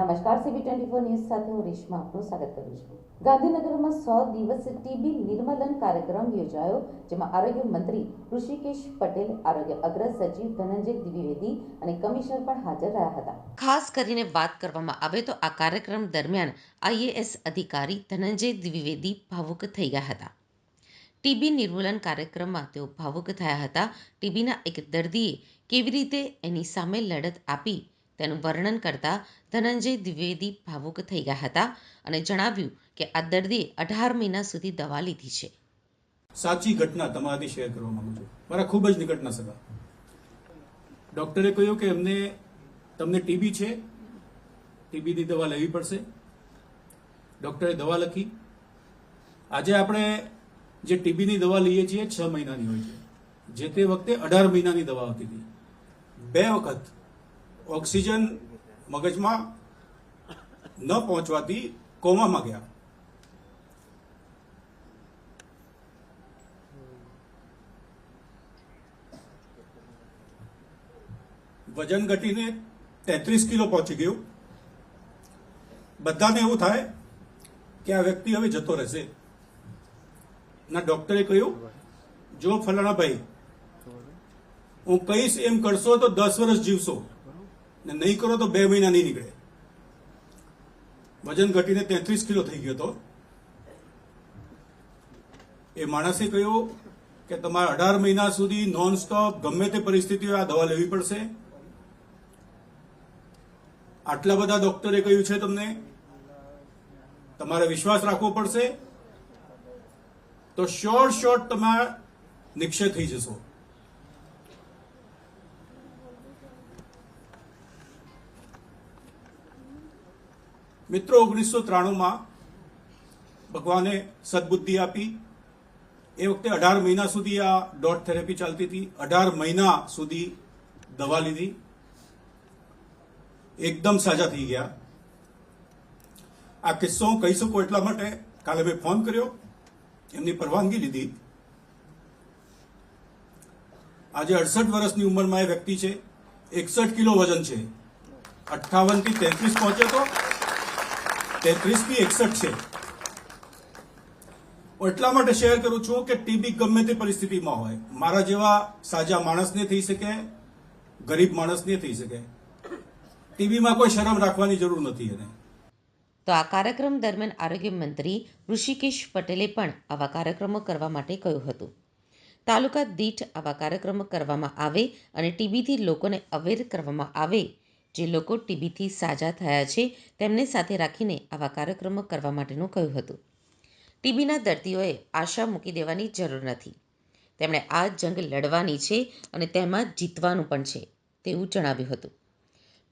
નમસ્કાર CB twenty four news સાથે હું રેશમા આપનું સ્વાગત કરું છું. ગાંધીનગરમાં સો દિવસ ટીબી નિર્મલન કાર્યક્રમ યોજાયો, જેમાં આરોગ્ય મંત્રી ઋષિકેશ પટેલ, આરોગ્ય અગ્ર સચિવ ધનંજય દ્વિવેદી અને કમિશનર પણ હાજર રહ્યા હતા. ખાસ કરીને વાત કરવામાં આવે તો આ કાર્યક્રમ દરમિયાન આઈએએસ અધિકારી ધનંજય દ્વિવેદી ભાવુક થઈ ગયા હતા. ટીબી નિર્મૂલન કાર્યક્રમમાં તેઓ ભાવુક થયા હતા. ટીબીના એક દર્દીએ કેવી રીતે એની સામે લડત આપી તેનું વર્ણન કરતા ધનંજય દ્વિવેદી ભાવુક થઈ ગયા હતા અને જણાવ્યું કે આ દર્દીએ અઢાર મહિના સુધી દવા લીધી છે. સાચી ઘટના તમારાથી શેર કરવા માંગુ છું. મારા ખૂબ જ નિકટના સગા. ડોક્ટરે કહ્યું કે એમને, તમને ટીબી છે. ટીબીની દવા લેવી પડશે. ડોક્ટરે દવા લખી. આજે આપણે જે ટીબીની દવા લઈએ છીએ છ મહિનાની હોય છે. જે તે વખતે અઢાર મહિનાની દવા આવતી હતી. બે વખત ઓક્સિજન મગજમાં ન પહોંચવાથી કોમામાં ગયા. વજન ઘટીને તેત્રીસ કિલો પહોંચી ગયું. બધાને એવું થાય કે આ વ્યક્તિ હવે જતો રહેશે. ના, ડોક્ટરે કહ્યું, જો ફલાણા ભાઈ, હું કહીશ એમ કરશો તો દસ વર્ષ જીવશો. ને નહીં કરો તો બે મહિના નહીં નીકળે. વજન ઘટીને તેત્રીસ કિલો થઈ ગયો હતો એ માણસે કહ્યું કે તમારે અઢાર મહિના સુધી નોન સ્ટોપ ગમે તે પરિસ્થિતિઓ આ દવા લેવી પડશે. આટલા બધા ડોક્ટરે કહ્યું છે તમને, તમારે વિશ્વાસ રાખવો પડશે. તો શોર્ટ શોર્ટ તમે નિક્ષય થઈ જશો. મિત્રો ઓગણીસો ત્રાણુંમાં ભગવાને સદબુદ્ધિ આપી. એ વખતે અઢાર મહિના સુધી આ ડોટ થેરેપી ચાલતી હતી. અઢાર મહિના સુધી દવા લીધી. એકદમ સાજા થઈ ગયા. આ કિસ્સો હું કહી શકું એટલા માટે કાલે મેં ફોન કર્યો. એમની પરવાનગી લીધી. આજે અડસઠ વર્ષની ઉંમરમાં એ વ્યક્તિ છે. એકસઠ કિલો વજન છે. અઠ્ઠાવનથી તેત્રીસ પહોંચ્યો તો તેત્રીસથી એકસઠ છે. હું એટલા માટે શેર કરું છું કે ટીબી ગમે તે પરિસ્થિતિમાં હોય. મારા જેવા સાજા માણસને થઈ શકે, ગરીબ માણસને થઈ શકે. ટીબીમાં કોઈ શરમ રાખવાની જરૂર નથી એને. તો આ કાર્યક્રમ દરમિયાન આરોગ્ય મંત્રી ઋષિકેશ પટેલે પણ આવા કાર્યક્રમો કરવા માટે કહ્યું હતું. તાલુકા દીઠ આવા કાર્યક્રમો કરવામાં આવે અને ટીબીથી લોકોને અવેર કરવામાં આવે જે લોકો ટીબીથી સાજા થયા છે, તેમને સાથે રાખીને આવા કાર્યક્રમો કરવા માટેનું કહ્યું હતું. ટીબીના દર્દીઓએ આશા મૂકી દેવાની જરૂર નથી. તેમણે આ જંગ લડવાની છે અને તેમાં જીતવાનું પણ છે, તેવું જણાવ્યું હતું.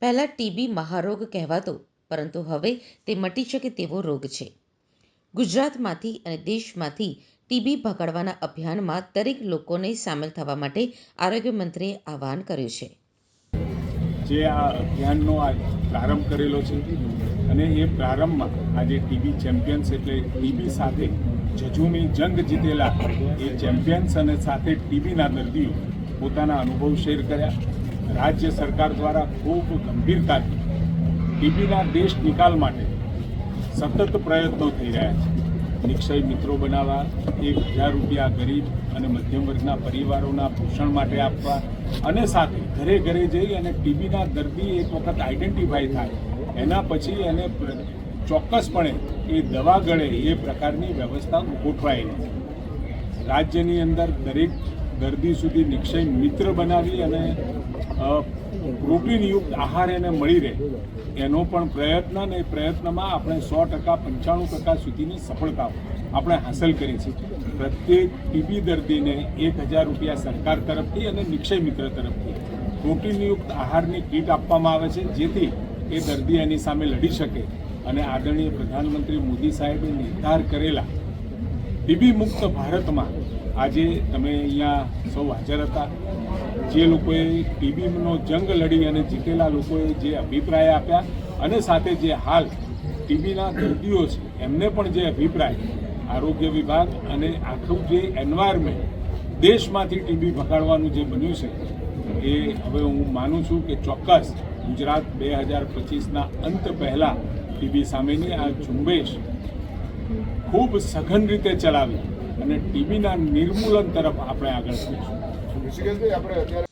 પહેલાં ટીબી મહારોગ કહેવાતો, પરંતુ હવે તે મટી શકે તેવો રોગ છે. ગુજરાતમાંથી અને દેશમાંથી ટીબી ભગાડવાના અભિયાનમાં દરેક લોકોને સામેલ થવા માટે આરોગ્ય મંત્રીએ આહવાન કર્યું છે. જે આ અભિયાનનો આ પ્રારંભ કરેલો છે અને એ પ્રારંભમાં આજે ટીબી ચેમ્પિયન્સ એટલે ટીબી સાથે જજુમી જંગ જીતેલા એ ચેમ્પિયન્સ અને સાથે ટીબીના દર્દીઓ પોતાના અનુભવ શેર કર્યા. રાજ્ય સરકાર દ્વારા ખૂબ ગંભીરતાથી ટીબીના દેશ નિકાલ માટે સતત પ્રયત્નો થઈ રહ્યા છે. નિક્ષય મિત્રો બનાવવા, એક હજાર રૂપિયા ગરીબ અને મધ્યમ વર્ગના પરિવારોના પોષણ માટે આપવા અને સાથે ઘરે ઘરે જઈ અને ટીબીના દર્દી એક વખત આઈડેન્ટિફાઈ થાય. એના પછી એને ચોક્કસપણે એ દવા ગળે એ પ્રકારની વ્યવસ્થા ગોઠવાયેલી રાજ્યની અંદર દરેક દર્દી સુધી નિક્ષય મિત્ર બનાવી અને પ્રોટીનયુક્ત આહાર એને મળી રહે. એનો પણ પ્રયત્ન અને પ્રયત્નમાં આપણે સો ટકા, પંચાણું ટકા સુધીની સફળતા આપણે હાંસલ કરી છે. પ્રત્યેક ટીબી દર્દીને એક હજાર રૂપિયા સરકાર તરફથી અને નિક્ષય મિત્ર તરફથી પ્રોટીનયુક્ત આહારની કીટ આપવામાં આવે છે, જેથી એ દર્દી એની સામે લડી શકે. અને આદરણીય પ્રધાનમંત્રી મોદી સાહેબે નિર્ધાર કરેલા ટીબી મુક્ત ભારતમાં આજે તમે અહીંયા સૌ હાજર હતા. જે લોકોએ ટીબીનો જંગ લડી અને જીતેલા લોકોએ જે અભિપ્રાય આપ્યા અને સાથે જે હાલ ટીબીના દર્દીઓ છે, એમને પણ જે અભિપ્રાય, આરોગ્ય વિભાગ અને આખું જે એન્વાયરમેન્ટ દેશમાંથી ટીબી ભગાડવાનું જે બન્યું છે, એ હવે હું માનું છું કે ચોક્કસ ગુજરાત બે હજાર પચીસના અંત પહેલાં ટીબી સામેની આ ઝુંબેશ ખૂબ સઘન રીતે ચલાવી. અને ટીબીના નિર્મૂલન તરફ આપણે આગળ વધીશું ઋષિકેશભાઈ આપણે અત્યારે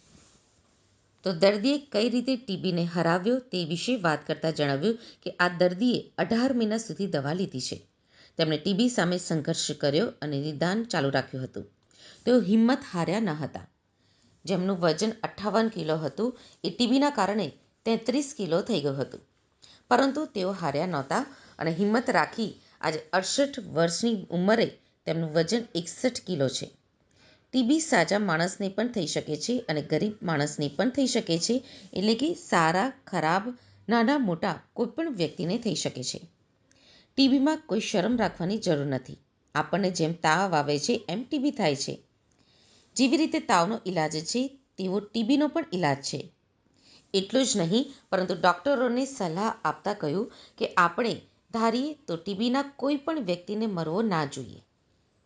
તો દર્દીએ કઈ રીતે ટીબીને હરાવ્યો તે વિશે વાત કરતા જણાવ્યું કે આ દર્દીએ અઢાર મહિના સુધી દવા લીધી છે. તેમણે ટીબી સામે સંઘર્ષ કર્યો અને નિદાન ચાલુ રાખ્યું હતું. તેઓ હિંમત હાર્યા ન હતા. જેમનું વજન અઠ્ઠાવન કિલો હતું એ ટીબીના કારણે તેત્રીસ કિલો થઈ ગયું હતું. પરંતુ તેઓ હાર્યા નહોતા અને હિંમત રાખી આજે અડસઠ વર્ષની ઉંમરે તેમનું વજન એકસઠ કિલો છે. ટીબી સાજા માણસને પણ થઈ શકે છે અને ગરીબ માણસને પણ થઈ શકે છે, એટલે કે સારા, ખરાબ, નાના, મોટા કોઈપણ વ્યક્તિને થઈ શકે છે. ટીબીમાં કોઈ શરમ રાખવાની જરૂર નથી. આપણને જેમ તાવ આવે છે, એમ ટીબી થાય છે. જેવી રીતે તાવનો ઈલાજ છે, તેવો ટીબીનો પણ ઈલાજ છે. એટલું જ નહીં, પરંતુ ડૉક્ટરોને સલાહ આપતા કહ્યું કે આપણે ધારીએ તો ટીબીના કોઈ પણ વ્યક્તિને મરવો ના જોઈએ.